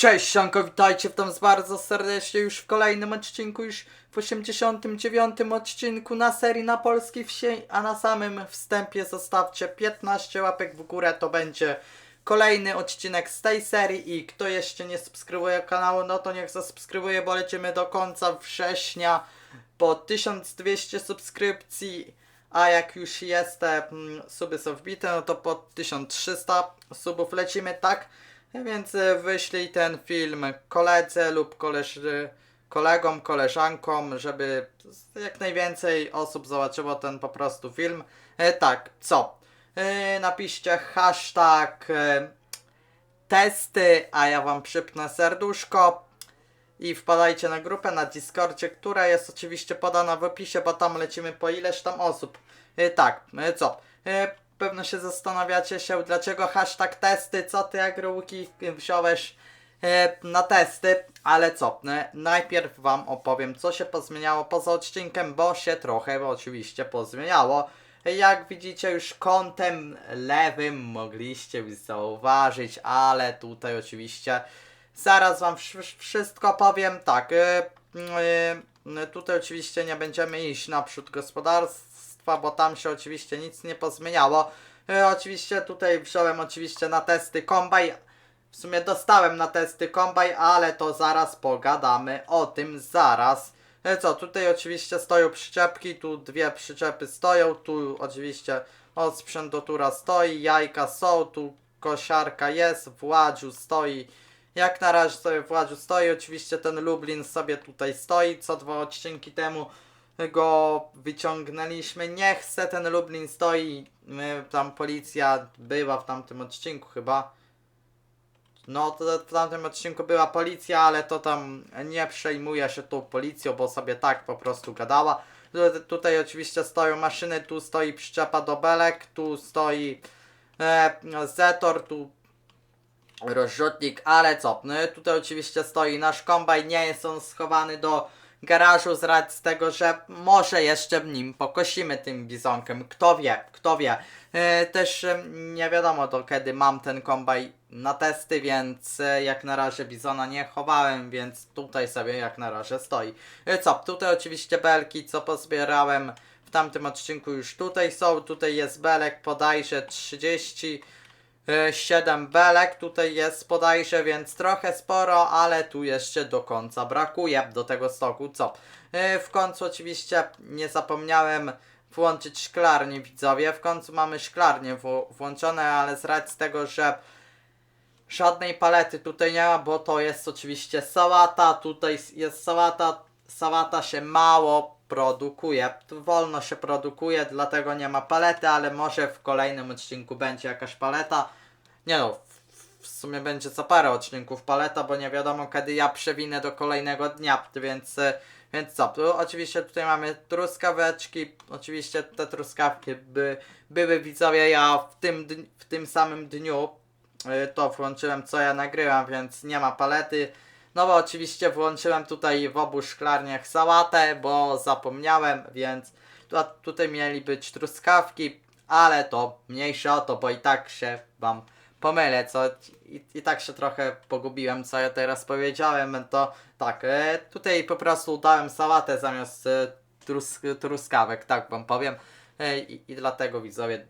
Cześć, Sianko, witajcie w was bardzo serdecznie już w kolejnym odcinku, już w 89 odcinku na serii na polskiej wsi, a na samym wstępie zostawcie 15 łapek w górę, to będzie kolejny odcinek z tej serii i kto jeszcze nie subskrybuje kanału, no to niech zasubskrybuje, bo lecimy do końca września po 1200 subskrypcji, a jak już jest te mm, suby są wbite, no to po 1300 subów lecimy, tak? Więc e, wyślij ten film koledze lub koleż, e, kolegom, koleżankom, żeby jak najwięcej osób zobaczyło ten po prostu film. E, tak, co? E, napiszcie hashtag e, testy, a ja wam przypnę serduszko. I wpadajcie na grupę na Discordzie, która jest oczywiście podana w opisie, bo tam lecimy po ileś tam osób. E, tak, e, co? Pewno się zastanawiacie się, dlaczego hashtag testy, co ty agrouki wziąłeś e, na testy, ale co? E, najpierw wam opowiem, co się pozmieniało poza odcinkiem, bo się trochę oczywiście pozmieniało. Jak widzicie już kątem lewym mogliście już zauważyć, ale tutaj oczywiście zaraz wam wsz- wszystko powiem. Tak, e, e, tutaj oczywiście nie będziemy iść naprzód bo tam się oczywiście nic nie pozmieniało. E, oczywiście tutaj wziąłem oczywiście na testy kombaj. W sumie dostałem na testy kombaj, ale to zaraz pogadamy o tym zaraz. E, co, tutaj oczywiście stoją przyczepki, tu dwie przyczepy stoją, tu oczywiście o, sprzętotura stoi, jajka są, tu kosiarka jest, Władziu stoi. Jak na razie sobie Władziu stoi, oczywiście ten Lublin sobie tutaj stoi, co dwa odcinki temu go wyciągnęliśmy. Nie chcę, ten Lublin stoi, my, tam policja była w tamtym odcinku chyba. No, to w tamtym odcinku była policja, ale to tam nie przejmuje się tą policją, bo sobie tak po prostu gadała. Tu- Tutaj oczywiście stoją maszyny, tu stoi przyczepa do belek, tu stoi e, Zetor, tu rozrzutnik, ale co? No, tutaj oczywiście stoi nasz kombaj, nie jest on schowany do garażu z racji tego, że może jeszcze nim pokosimy tym bizonkiem. Kto wie, kto wie. E, też e, nie wiadomo do kiedy mam ten kombaj na testy, więc e, jak na razie bizona nie chowałem, więc tutaj sobie jak na razie stoi. Co? Tutaj oczywiście belki, co pozbierałem w tamtym odcinku już tutaj są. Tutaj jest belek podajże 30 7 belek tutaj jest podajże, więc trochę sporo, ale tu jeszcze do końca brakuje do tego stoku, co? E, W końcu oczywiście nie zapomniałem włączyć szklarnię widzowie, w końcu mamy szklarnię włączone, ale z racji tego, że żadnej palety tutaj nie ma, bo to jest oczywiście sałata, tutaj jest sałata, sałata się mało produkuje, wolno się produkuje, dlatego nie ma palety, ale może w kolejnym odcinku będzie jakaś paleta. Nie no, w- sumie będzie co parę odcinków paleta, bo nie wiadomo kiedy ja przewinę do kolejnego dnia, więc, e, więc co, tu oczywiście tutaj mamy truskaweczki, oczywiście te truskawki by, były widzowie, ja w tym, w tym samym dniu y, to włączyłem co ja nagrywam, więc nie ma palety. No bo oczywiście włączyłem tutaj w obu szklarniach sałatę, bo zapomniałem, więc tutaj mieli być truskawki, ale to mniejsze o to, bo i tak się wam pomylę, co i, i tak się trochę pogubiłem, co ja teraz powiedziałem, to tak, e, tutaj po prostu dałem sałatę zamiast e, trus, truskawek, tak wam powiem. E, i, I dlatego widzowie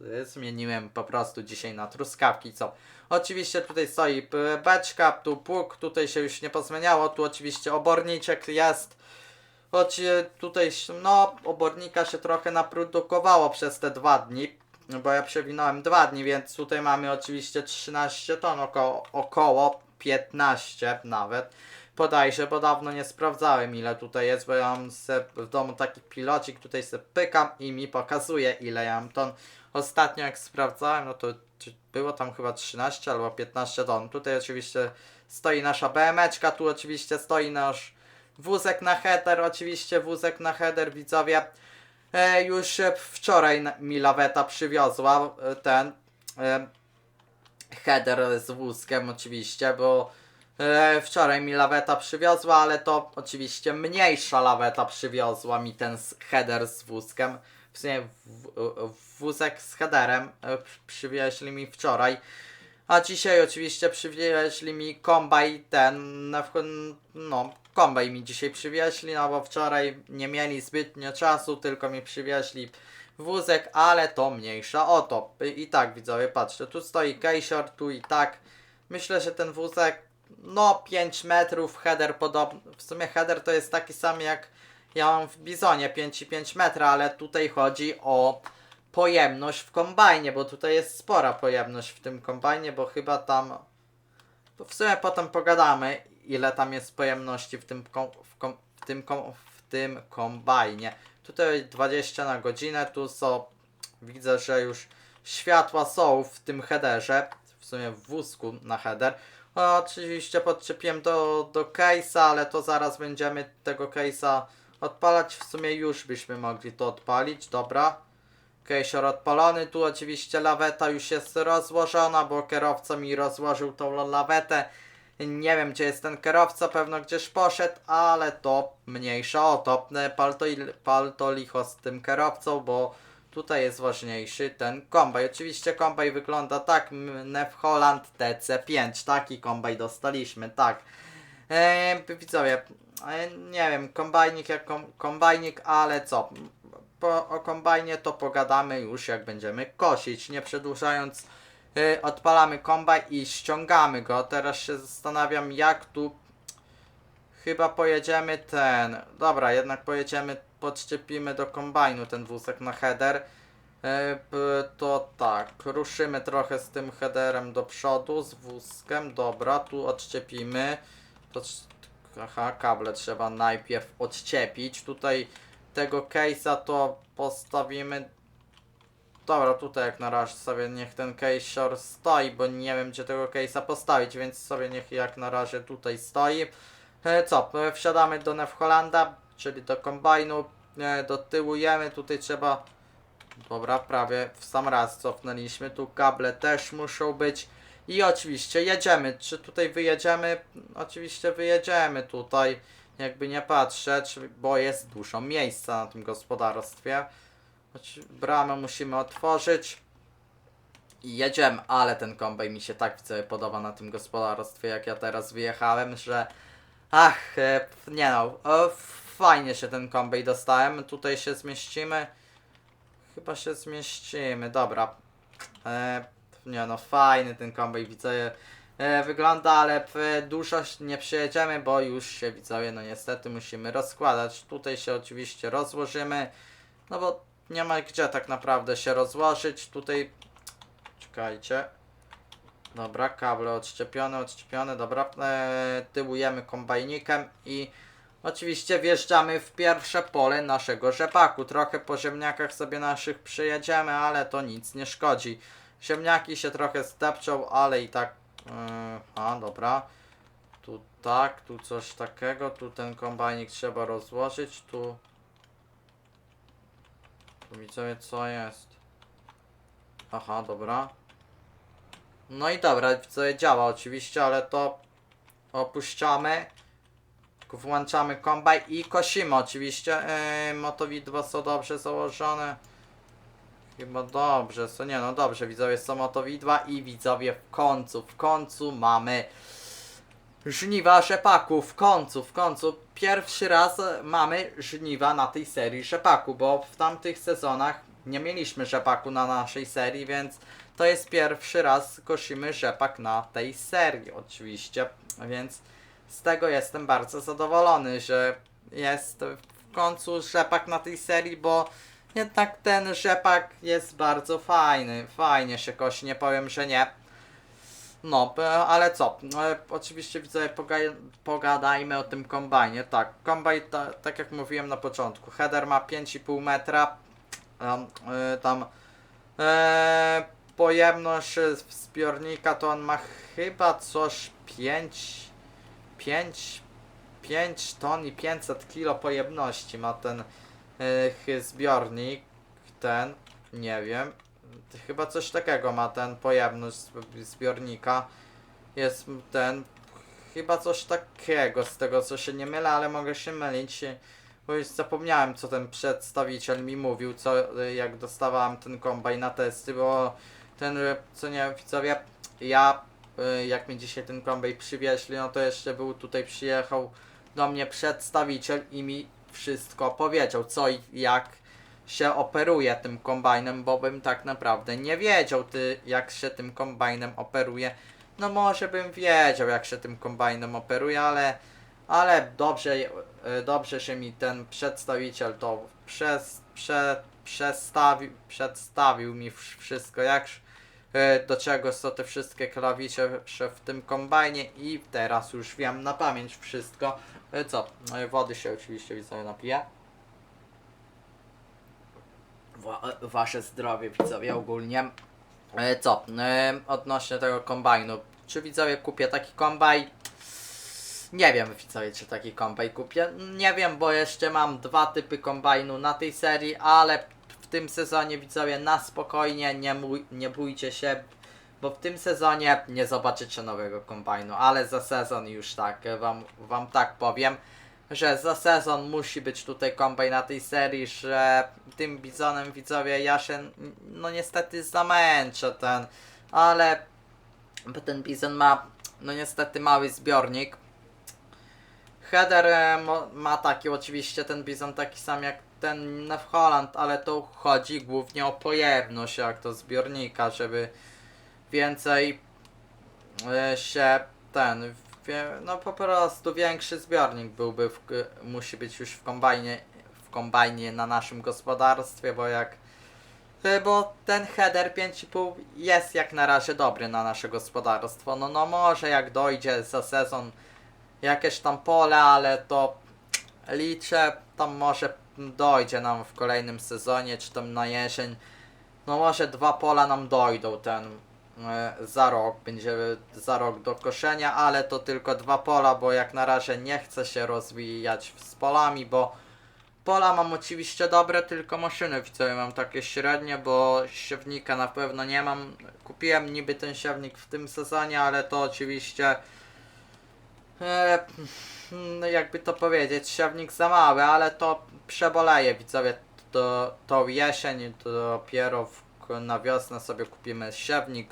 y, zmieniłem po prostu dzisiaj na truskawki, co? Oczywiście tutaj stoi p- beczka, tu pług, tutaj się już nie pozmieniało, tu oczywiście oborniczek jest. Choć y, tutaj, no, obornika się trochę naprodukowało przez te dwa dni, bo ja przewinąłem dwa dni, więc tutaj mamy oczywiście 13 ton, około, około 15 nawet. Podajże, bo dawno nie sprawdzałem ile tutaj jest, bo ja mam w domu taki pilocik, tutaj se pykam i mi pokazuje ile ja mam ton. Ostatnio jak sprawdzałem, no to było tam chyba 13 albo 15 ton. Tutaj oczywiście stoi nasza BMeczka, tu oczywiście stoi nasz wózek na header, oczywiście wózek na header, widzowie. E, już wczoraj mi laweta przywiozła e, ten e, header z wózkiem oczywiście, bo wczoraj mi laweta przywiozła, ale to oczywiście mniejsza laweta przywiozła mi ten header z wózkiem. W sumie wózek z headerem przy- przywieźli mi wczoraj. A dzisiaj oczywiście przywieźli mi kombaj ten, no kombaj mi dzisiaj przywieźli, no bo wczoraj nie mieli zbytnio czasu, tylko mi przywieźli wózek, ale to mniejsza o to. I tak widzowie, patrzcie, tu stoi Kejsior, tu i tak. Myślę, że ten wózek, no 5 metrów, header podobny, w sumie header to jest taki sam jak ja mam w Bizonie 5,5 metra, ale tutaj chodzi o pojemność w kombajnie, bo tutaj jest spora pojemność w tym kombajnie, bo chyba tam to w sumie potem pogadamy, ile tam jest pojemności w tym, kom, w, kom, w, tym, kom, w tym kombajnie. Tutaj 20 na godzinę, tu są, widzę, że już światła są w tym headerze, w sumie w wózku na header. O, oczywiście podczepiłem do, do case'a, ale to zaraz będziemy tego case'a odpalać. W sumie już byśmy mogli to odpalić, dobra. Kejsior odpalony, tu oczywiście laweta już jest rozłożona, bo kierowca mi rozłożył tą lawetę. Nie wiem gdzie jest ten kierowca, pewno gdzieś poszedł, ale to mniejsza o to. E, Pal to, il- pal to licho z tym kierowcą, bo tutaj jest ważniejszy ten kombaj. Oczywiście kombaj wygląda tak, Nef Holland TC5, taki kombaj dostaliśmy, tak. Eee, widzowie, e, nie wiem, kombajnik jak kom, kombajnik, ale co? Po, o kombajnie to pogadamy już jak będziemy kosić. Nie przedłużając, e, odpalamy kombaj i ściągamy go. Teraz się zastanawiam jak tu chyba pojedziemy ten. Dobra, jednak pojedziemy, podszczepimy do kombajnu ten wózek na header. P- To tak, ruszymy trochę z tym headerem do przodu, z wózkiem, dobra, tu trz- aha, kable trzeba najpierw odczepić. Tutaj tego case'a to postawimy. Dobra, tutaj jak na razie sobie niech ten case stoi, bo nie wiem gdzie tego case'a postawić, więc sobie niech jak na razie tutaj stoi. E, co, e, wsiadamy do Nef Hollanda, czyli do kombajnu, e, dotyłujemy, tutaj trzeba Dobra, prawie w sam raz cofnęliśmy. Tu kable też muszą być. I oczywiście jedziemy. Czy tutaj wyjedziemy? Oczywiście wyjedziemy tutaj. Jakby nie patrzeć, bo jest dużo miejsca na tym gospodarstwie. Bramę musimy otworzyć. I jedziemy, ale ten kombaj mi się tak widzę podoba na tym gospodarstwie, jak ja teraz wyjechałem, że ach, e, nie no, fajnie się ten kombaj dostałem. Tutaj się zmieścimy. Chyba się zmieścimy, dobra. E, nie no, fajny ten kombaj, widzę. E, wygląda, ale w dużo nie przejedziemy, bo już się widzowie, no niestety musimy rozkładać. Tutaj się oczywiście rozłożymy, no bo nie ma gdzie tak naprawdę się rozłożyć. Tutaj, czekajcie. Dobra, kable odszczepione, odszczepione, dobra. E, tyłujemy kombajnikiem i Oczywiście wjeżdżamy w pierwsze pole naszego rzepaku. Trochę po ziemniakach sobie naszych przyjedziemy, ale to nic nie szkodzi. Ziemniaki się trochę zdepczą, ale i tak... Yy, a, dobra. Tu tak, tu coś takiego. Tu ten kombajnik trzeba rozłożyć. Tu... Widzowie co jest. Aha, dobra. No i dobra, widzowie działa oczywiście, ale to opuszczamy. Włączamy kombaj i kosimy oczywiście. Yy, motowidła są dobrze założone. Chyba dobrze, co nie no dobrze, widzowie są motowidła i widzowie w końcu, w końcu mamy żniwa rzepaku, w końcu, w końcu. Pierwszy raz mamy żniwa na tej serii rzepaku, bo w tamtych sezonach nie mieliśmy rzepaku na naszej serii, więc to jest pierwszy raz kosimy rzepak na tej serii oczywiście, więc z tego jestem bardzo zadowolony, że jest w końcu rzepak na tej serii, bo jednak ten rzepak jest bardzo fajny. Fajnie się kosi, nie powiem, że nie. No, e, ale co? E, Oczywiście widzę, poga- pogadajmy o tym kombajnie. Tak, kombajn, ta, tak jak mówiłem na początku, header ma 5,5 metra. Tam, e, tam e, pojemność e, zbiornika to on ma chyba coś 5 5, 5 ton i 500 kilo pojemności ma ten yy, zbiornik, ten, nie wiem, chyba coś takiego ma ten pojemność zb- zbiornika, jest ten, chyba coś takiego z tego co się nie mylę, ale mogę się mylić, bo już zapomniałem co ten przedstawiciel mi mówił, co jak dostawałem ten kombaj na testy, bo ten, co nie widzowie, ja, y, jak mi dzisiaj ten kombaj przywieźli, no to jeszcze był tutaj, przyjechał do mnie przedstawiciel i mi wszystko powiedział, co i jak się operuje tym kombajnem, bo bym tak naprawdę nie wiedział, ty, jak się tym kombajnem operuje. No może bym wiedział, jak się tym kombajnem operuje, ale, ale dobrze, e, dobrze, że mi ten przedstawiciel to przez, prze, przestawił, przedstawił mi wsz- wszystko, jak e, do czego są te wszystkie klawisze w tym kombajnie i teraz już wiem na pamięć wszystko. E, Co? Wody się oczywiście widzowie napiję. Wa- wasze zdrowie widzowie ogólnie. E, Co? E, odnośnie tego kombajnu. Czy widzowie kupię taki kombaj? Nie wiem widzowie, czy taki kombaj kupię. Nie wiem, bo jeszcze mam dwa typy kombajnu na tej serii, ale w tym sezonie widzowie na spokojnie, nie, nie bójcie się, bo w tym sezonie nie zobaczycie nowego kombajnu, ale za sezon już tak, wam, wam tak powiem, że za sezon musi być tutaj kombaj na tej serii, że tym bizonem widzowie ja się no niestety zamęczę ten, ale ten bizon ma no niestety mały zbiornik. Header e, ma taki oczywiście ten bizon taki sam jak ten w Holland, ale to chodzi głównie o pojemność jak to zbiornika, żeby więcej e, się ten wie, no po prostu większy zbiornik byłby w, musi być już w kombajnie w kombajnie na naszym gospodarstwie, bo jak e, bo ten header 5,5 jest jak na razie dobry na nasze gospodarstwo. No, no może jak dojdzie za sezon jakieś tam pole, ale to liczę, tam może dojdzie nam w kolejnym sezonie, czy tam na jesień. No może dwa pola nam dojdą ten za rok, będzie za rok do koszenia, ale to tylko dwa pola, bo jak na razie nie chcę się rozwijać z polami, bo Pola mam oczywiście dobre, tylko maszyny widzowie mam takie średnie, bo siewnika na pewno nie mam. Kupiłem niby ten siewnik w tym sezonie, ale to oczywiście e, no jakby to powiedzieć, siewnik za mały, ale to przeboleje widzowie to, tą jesień, to dopiero w, na wiosnę sobie kupimy siewnik.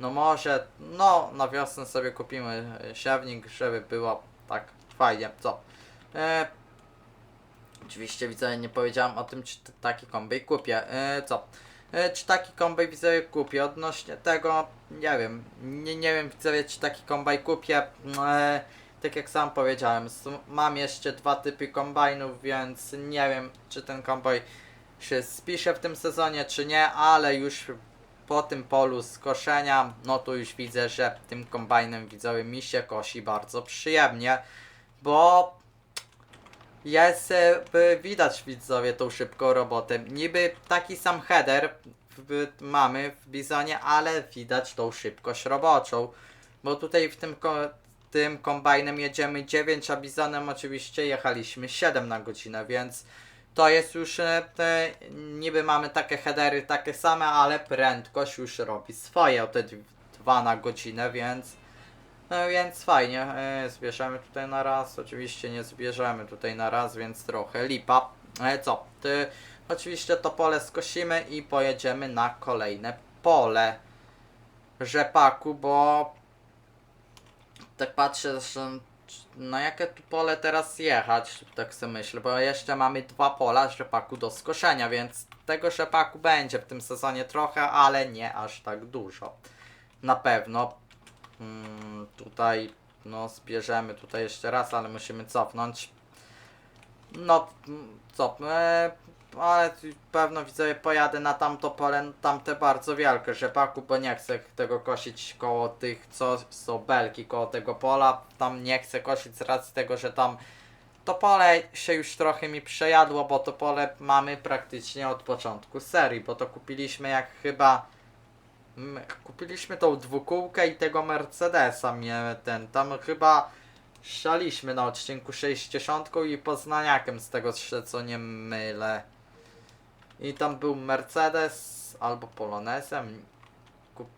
No może, no na wiosnę sobie kupimy e, siewnik, żeby było tak fajnie, co? E, Oczywiście widzę, nie powiedziałem o tym, czy taki kombej kupię. E, co? E, czy taki kombej widzowie kupię? Odnośnie tego, nie wiem. Nie, nie wiem widzowie, czy taki kombaj kupię. E, tak jak sam powiedziałem, mam jeszcze dwa typy kombajnów, więc nie wiem, czy ten kombaj się spisze w tym sezonie, czy nie, ale już po tym polu skoszenia, no to już widzę, że tym kombajnem widzowie mi się kosi bardzo przyjemnie, bo jest, e, widać widzowie tą szybką robotę. Niby taki sam header mamy w Bizonie, ale widać tą szybkość roboczą. Bo tutaj w tym, tym kombajnem jedziemy 9, a Bizonem oczywiście jechaliśmy 7 na godzinę, więc to jest już, e, te, niby mamy takie headery takie same, ale prędkość już robi swoje, o te 2 na godzinę, więc no więc fajnie, e, zbierzemy tutaj na raz, oczywiście nie zbierzemy tutaj na raz, więc trochę lipa. E, co, ty, oczywiście to pole skosimy i pojedziemy na kolejne pole rzepaku, bo tak patrzę, na jakie tu pole teraz jechać, tak sobie myślę, bo jeszcze mamy dwa pola rzepaku do skoszenia, więc tego rzepaku będzie w tym sezonie trochę, ale nie aż tak dużo. Na pewno Mm, tutaj no zbierzemy tutaj jeszcze raz, ale musimy cofnąć. No mm, co, e, ale pewno widzowie pojadę na tamto pole, tamte bardzo wielkie rzepaku, bo nie chcę tego kosić koło tych, co są belki koło tego pola. Tam nie chcę kosić z racji tego, że tam to pole się już trochę mi przejadło, bo to pole mamy praktycznie od początku serii, bo to kupiliśmy jak chyba Kupiliśmy tą dwukółkę i tego Mercedesa mnie ten, tam chyba szaliśmy na odcinku 60 i Poznaniakiem z tego co nie mylę. I tam był Mercedes albo Polonesem. Kup,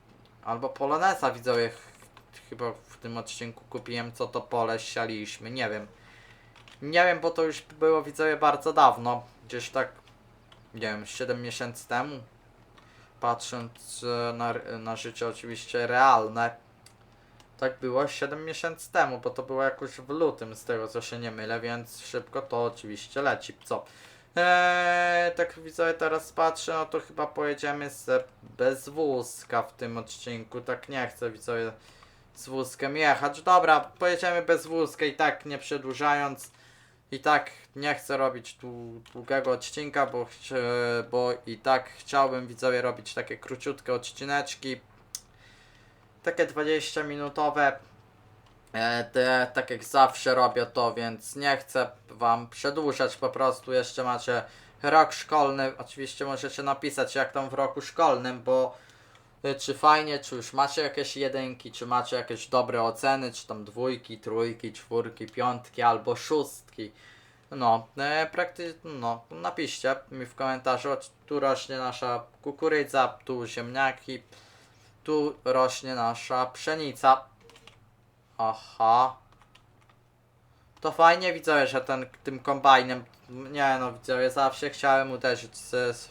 albo Polonesa widzowie ch- chyba w tym odcinku kupiłem co to pole sialiśmy, nie wiem. Nie wiem, bo to już było widzowie bardzo dawno, gdzieś tak nie wiem, 7 miesięcy temu. patrząc e, na, na życie oczywiście realne, tak było 7 miesięcy temu, bo to było jakoś w lutym, z tego co się nie mylę, więc szybko to oczywiście leci. Co? Eee, tak widzę, teraz patrzę, no to chyba pojedziemy z, bez wózka w tym odcinku. Tak nie chcę, widzę, z wózkiem jechać. Dobra, pojedziemy bez wózka i tak nie przedłużając. I tak nie chcę robić długiego odcinka, bo, bo i tak chciałbym widzowie robić takie króciutkie odcineczki. Takie 20 minutowe. E, te, tak jak zawsze robię to, więc nie chcę wam przedłużać, po prostu jeszcze macie rok szkolny. Oczywiście możecie napisać jak tam w roku szkolnym, bo e, czy fajnie, czy już macie jakieś jedynki, czy macie jakieś dobre oceny, czy tam dwójki, trójki, czwórki, piątki albo szóstki. No, e, no, napiszcie mi w komentarzu, tu rośnie nasza kukurydza, tu ziemniaki, tu rośnie nasza pszenica. Aha. To fajnie widzowie, że ten tym kombajnem. Nie no, widzowie, zawsze chciałem uderzyć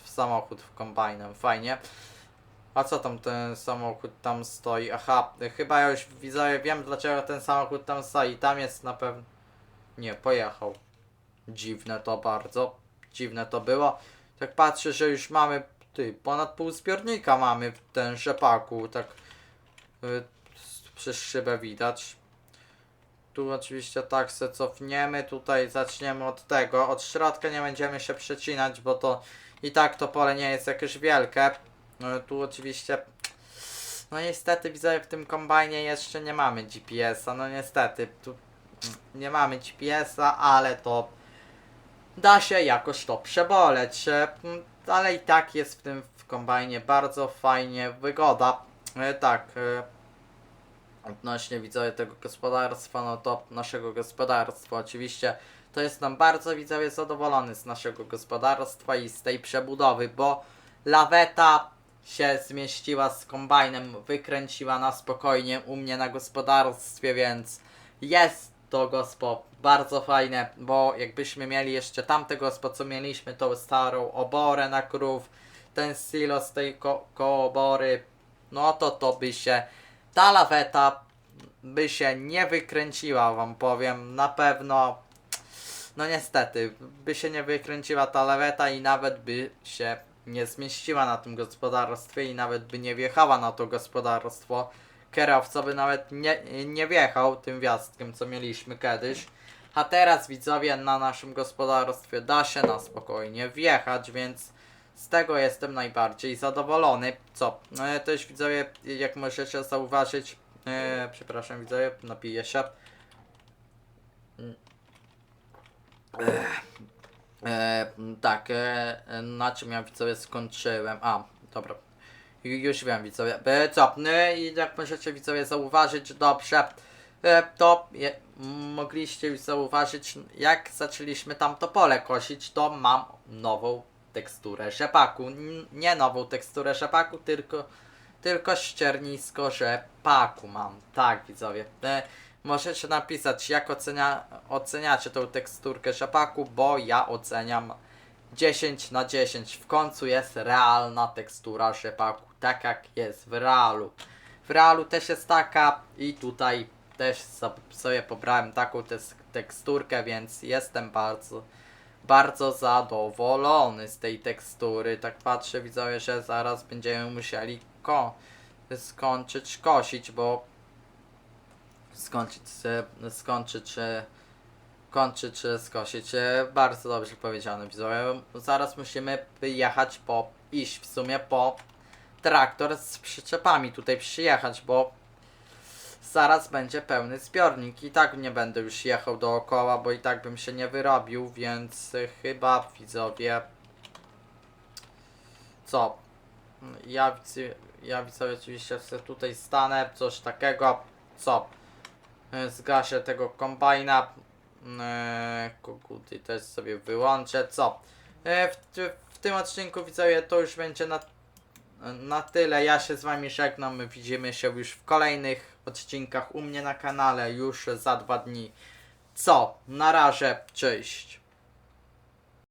w samochód w kombajnem. Fajnie. A co tam ten samochód tam stoi? Aha, chyba już widzowie wiem dlaczego ten samochód tam stoi. Tam jest na pewno. Nie, pojechał. Dziwne to bardzo. Dziwne to było. Tak patrzę, że już mamy. Ty, ponad pół zbiornika mamy w ten rzepaku. Tak. Przez szybę widać. Tu oczywiście tak se cofniemy, tutaj zaczniemy od tego. Od środka nie będziemy się przecinać, bo to i tak to pole nie jest jakieś wielkie. No, tu oczywiście, no niestety widzę w tym kombajnie jeszcze nie mamy GPS-a, no niestety, tu nie mamy GPS-a, ale to da się jakoś to przeboleć. Ale i tak jest w tym w kombajnie bardzo fajnie wygoda. E, Tak, e, odnośnie widzowie tego gospodarstwa, no to naszego gospodarstwa. Oczywiście to jestem bardzo widzowie zadowolony z naszego gospodarstwa i z tej przebudowy, bo laweta się zmieściła z kombajnem, wykręciła na spokojnie u mnie na gospodarstwie, więc jest to gospo bardzo fajne, bo jakbyśmy mieli jeszcze tamte gospo, co mieliśmy, tą starą oborę na krów, ten silos tej ko- obory, no to to by się ta laweta by się nie wykręciła, wam powiem, na pewno. No niestety, by się nie wykręciła ta laweta i nawet by się nie zmieściła na tym gospodarstwie i nawet by nie wjechała na to gospodarstwo. Kierowca by nawet nie, nie wjechał tym wjazdkiem, co mieliśmy kiedyś. A teraz widzowie na naszym gospodarstwie da się na spokojnie wjechać, więc z tego jestem najbardziej zadowolony. Co? E, też widzowie, jak możecie zauważyć, e, przepraszam widzowie, napiję się. Ech. E, tak, e, na czym ja widzowie skończyłem? A, dobra. Ju- Już wiem widzowie. E, co? E, I jak możecie widzowie zauważyć dobrze, e, to je, mogliście już zauważyć, jak zaczęliśmy tam to pole kosić, to mam nową teksturę rzepaku. Nie nową teksturę rzepaku, tylko, tylko ściernisko rzepaku mam. Tak, widzowie. E, możecie napisać, jak ocenia, oceniacie tą teksturkę rzepaku, bo ja oceniam 10 na 10. W końcu jest realna tekstura rzepaku, tak jak jest w realu. W realu też jest taka i tutaj też so- sobie pobrałem taką teksturkę, więc jestem bardzo, bardzo zadowolony z tej tekstury. Tak patrzę, widzowie, że zaraz będziemy musieli ko- skończyć kosić, bo skończyć, e, skończyć, e, kończyć, e, skosić. Bardzo dobrze powiedziane, widzowie. Zaraz musimy jechać po, iść w sumie po traktor z przyczepami tutaj przyjechać, bo zaraz będzie pełny zbiornik i tak nie będę już jechał dookoła, bo i tak bym się nie wyrobił, więc e, chyba widzowie co? Ja, ja widzowie oczywiście sobie tutaj stanę, coś takiego, co? E, Zgaszę tego kombajna, e, koguty też sobie wyłączę, co? W, w tym odcinku widzowie to już będzie na, na tyle, ja się z wami żegnam, my widzimy się już w kolejnych odcinkach u mnie na kanale już za dwa dni. Co? Na razie, cześć.